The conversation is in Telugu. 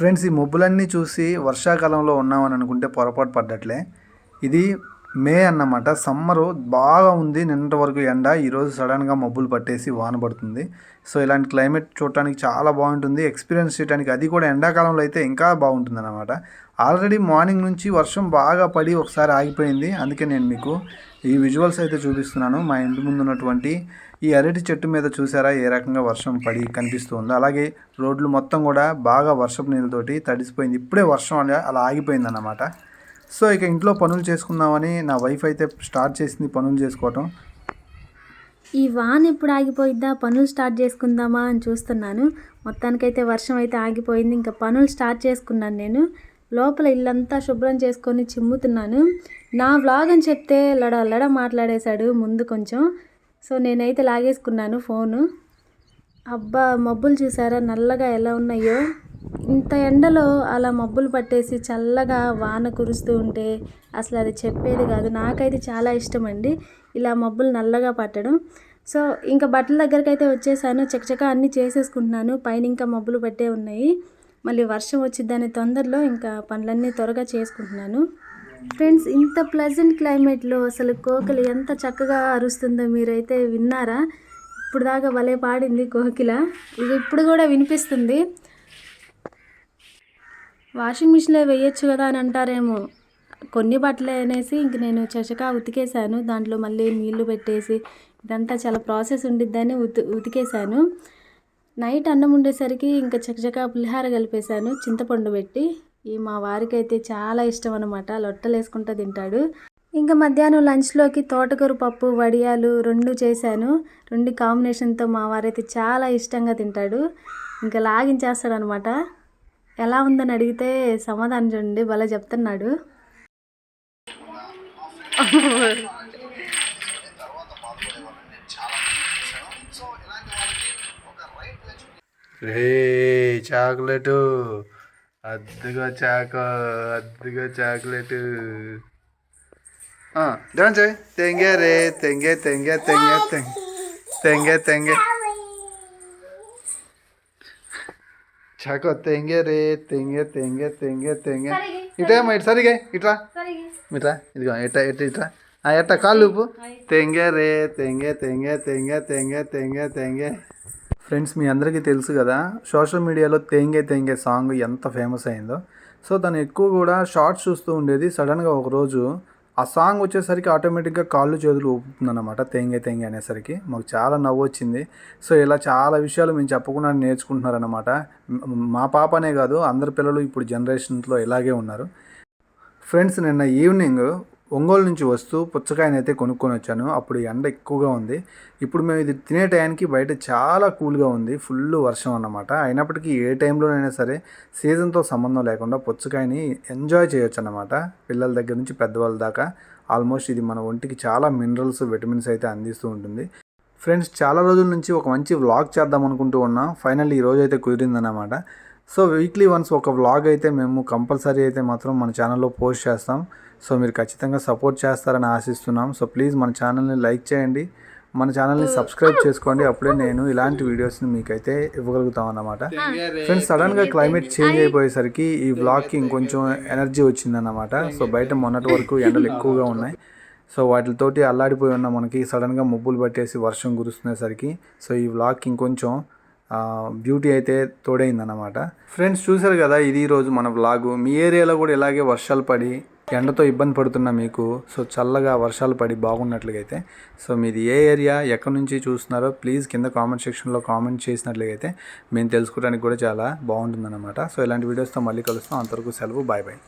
ఫ్రెండ్స్ ఈ మబ్బులన్నీ చూసి వర్షాకాలంలో ఉన్నామని అనుకుంటే పొరపాటు పడ్డట్లే. ఇది మే అన్నమాట. సమ్మరు బాగా ఉంది నిన్నటి వరకు ఎండ. ఈరోజు సడన్గా మబ్బులు పట్టేసి వాన పడుతుంది. సో ఇలాంటి క్లైమేట్ చూడటానికి చాలా బాగుంటుంది. ఎక్స్పీరియన్స్ చేయడానికి అది కూడా ఎండాకాలంలో అయితే ఇంకా బాగుంటుంది అనమాట ఆల్రెడీ మార్నింగ్ నుంచి వర్షం బాగా పడి ఒకసారి ఆగిపోయింది. అందుకే నేను మీకు ఈ విజువల్స్ అయితే చూపిస్తున్నాను. మా ఇంటి ముందు ఉన్నటువంటి ఈ అరటి చెట్టు మీద చూసారా? ఏ రకంగా వర్షం పడి కనిపిస్తుందో అలాగే రోడ్లు మొత్తం కూడా బాగా వర్షపు నీళ్ళతోటి తడిసిపోయింది. ఇప్పుడే వర్షం అలా ఆగిపోయింది అన్నమాట. సో ఇక ఇంట్లో పనులు చేసుకుందామని నా వైఫ్ అయితే స్టార్ట్ చేసింది పనులు చేసుకోవటం. ఈ వాన్ ఎప్పుడు ఆగిపోయిద్దా? పనులు స్టార్ట్ చేసుకుందామా అని చూస్తున్నాను. మొత్తానికైతే వర్షం అయితే ఆగిపోయింది. ఇంకా పనులు స్టార్ట్ చేసుకున్నాను నేను. లోపల ఇల్లంతా శుభ్రం చేసుకొని చిమ్ముతున్నాను. నా వ్లాగ్ అని చెప్తే లడ లడ మాట్లాడేశాడు ముందు కొంచెం. సో నేనైతే లాగేసుకున్నాను ఫోను అబ్బా మబ్బులు చూసారా? నల్లగా ఎలా ఉన్నాయో. ఇంత ఎండలో అలా మబ్బులు పట్టేసి చల్లగా వాన కురుస్తూ ఉంటే అసలు అది చెప్పేది కాదు. నాకైతే చాలా ఇష్టం అండి ఇలా మబ్బులు నల్లగా పట్టడం. సో ఇంకా బట్టల దగ్గరికి అయితే వచ్చేసాను. చకచక అన్నీ చేసేసుకుంటున్నాను. పైన ఇంకా మబ్బులు పట్టే ఉన్నాయి. మళ్ళీ వర్షం వచ్చిద్దని తొందరలో ఇంకా పనులన్నీ త్వరగా చేసుకుంటున్నాను. ఫ్రెండ్స్ ఇంత ప్లెజెంట్ క్లైమేట్లో అసలు కోకిల ఎంత చక్కగా అరుస్తుందో మీరైతే విన్నారా? ఇప్పుడు దాకా భలే పాడింది కోకిల. ఇది ఇప్పుడు కూడా వినిపిస్తుంది. వాషింగ్ మిషన్లో వేయొచ్చు కదా అని అంటారేమో. కొన్ని బట్టలు అనేసి ఇంక నేను చచకా ఉతికేసాను దాంట్లో మళ్ళీ నీళ్ళు పెట్టేసి ఇదంతా చాలా ప్రాసెస్ ఉండిద్దని ఉతి ఉతికేసాను నైట్ అన్నం ఉండేసరికి ఇంకా చకచకా పులిహార కలిపేశాను చింతపండు పెట్టి. ఈ మా వారికి అయితే చాలా ఇష్టం అనమాట లొట్టలు వేసుకుంటూ తింటాడు. ఇంకా మధ్యాహ్నం లంచ్లోకి తోటకూర పప్పు వడియాలు రెండు చేశాను. రెండు కాంబినేషన్తో మా వారైతే చాలా ఇష్టంగా తింటాడు. ఇంకా లాగించేస్తాడు అనమాట ఎలా ఉందని అడిగితే సమాధానం చూడండి భలే చెప్తున్నాడు. రే చాక్లెట్. అద్దుగా చాక అద్దుగా చాక్లెట్. డాన్స్ తెంగే రే తెంగే తెంగే తెంగే తెంగే తెంగే తెంగే. చాకో తెంగే రే తెంగే తెంగే తెంగే తెంగే ఇట్రా అమ్మా ఇటు సరిగా ఇట్రా. ఇట్రా ఇదిగో ఎట్ట ఎట్ట ఇట్రా. ఆ ఎట్ట కాళ్ళు ఊపు. తెంగే రే తెంగే తెంగే తెంగే తెంగే తెంగే తెంగే ఫ్రెండ్స్ మీ అందరికీ తెలుసు కదా సోషల్ మీడియాలో తెంగే తెంగే సాంగ్ ఎంత ఫేమస్ అయిందో. సో తను ఎక్కువ కూడా షార్ట్స్ చూస్తూ ఉండేది. సడన్గా ఒకరోజు ఆ సాంగ్ వచ్చేసరికి ఆటోమేటిక్గా కాళ్ళు చేతులు ఊపుతుందన్నమాట తెంగే తెంగే అనేసరికి. మాకు చాలా నవ్వు వచ్చింది. సో ఇలా చాలా విషయాలు మేము చెప్పకుండా నేర్చుకుంటున్నారనమాట మా పాపనే కాదు అందరి పిల్లలు ఇప్పుడు జనరేషన్లో ఇలాగే ఉన్నారు. ఫ్రెండ్స్ నిన్న ఈవినింగ్ ఒంగోలు నుంచి వస్తూ పుచ్చకాయని అయితే కొనుక్కొని వచ్చాను అప్పుడు ఎండ ఎక్కువగా ఉంది. ఇప్పుడు మేము ఇది తినే టైంకి బయట చాలా కూల్గా ఉంది. ఫుల్ వర్షం అన్నమాట. అయినప్పటికీ ఏ టైంలోనైనా సరే సీజన్తో సంబంధం లేకుండా పుచ్చకాయని ఎంజాయ్ చేయొచ్చు అన్నమాట పిల్లల దగ్గర నుంచి పెద్దవాళ్ళ దాకా ఆల్మోస్ట్ ఇది మన ఒంటికి చాలా మినరల్స్ విటమిన్స్ అయితే అందిస్తూ ఉంటుంది. ఫ్రెండ్స్ చాలా రోజుల నుంచి ఒక మంచి వ్లాగ్ చేద్దాం అనుకుంటూ ఉన్నా. ఫైనల్ ఈ రోజు అయితే కుదిరిందన్నమాట. సో వీక్లీ వన్స్ ఒక వ్లాగ్ అయితే మేము కంపల్సరీ అయితే మాత్రం మన ఛానల్లో పోస్ట్ చేస్తాం. సో మీరు ఖచ్చితంగా సపోర్ట్ చేస్తారని ఆశిస్తున్నాం. సో ప్లీజ్ మన ఛానల్ని లైక్ చేయండి. మన ఛానల్ని సబ్స్క్రైబ్ చేసుకోండి. అప్పుడే నేను ఇలాంటి వీడియోస్ని మీకైతే ఇవ్వగలుగుతాం అన్నమాట. ఫ్రెండ్స్ సడన్గా క్లైమేట్ చేంజ్ అయిపోయేసరికి ఈ వ్లాగ్కి ఇంకొంచెం ఎనర్జీ వచ్చిందన్నమాట. సో బయట మొన్నటి వరకు ఎండలు ఎక్కువగా ఉన్నాయి. సో వాటితోటి అల్లాడిపోయి ఉన్న మనకి సడన్గా మబ్బులు పట్టేసి వర్షం కురుస్తునేసరికి సో ఈ వ్లాగ్కి ఇంకొంచెం బ్యూటీ అయితే తోడైందన్నమాట. ఫ్రెండ్స్ చూశారు కదా ఇది ఈరోజు మన వ్లాగు మీ ఏరియాలో కూడా ఇలాగే వర్షాలు పడి ఎండతో ఇబ్బంది పడుతున్న మీకు. సో చల్లగా వర్షాలు పడి బాగున్నట్లుగైతే. సో మీది ఏ ఏరియా ఎక్కడి నుంచి చూస్తున్నారో ప్లీజ్ కింద కామెంట్ సెక్షన్లో కామెంట్ చేసినట్లయితే మేము తెలుసుకోవడానికి కూడా చాలా బాగుంటుందన్నమాట. సో ఇలాంటి వీడియోస్తో మళ్ళీ కలుస్తాం. అంతవరకు సెలవు. Bye bye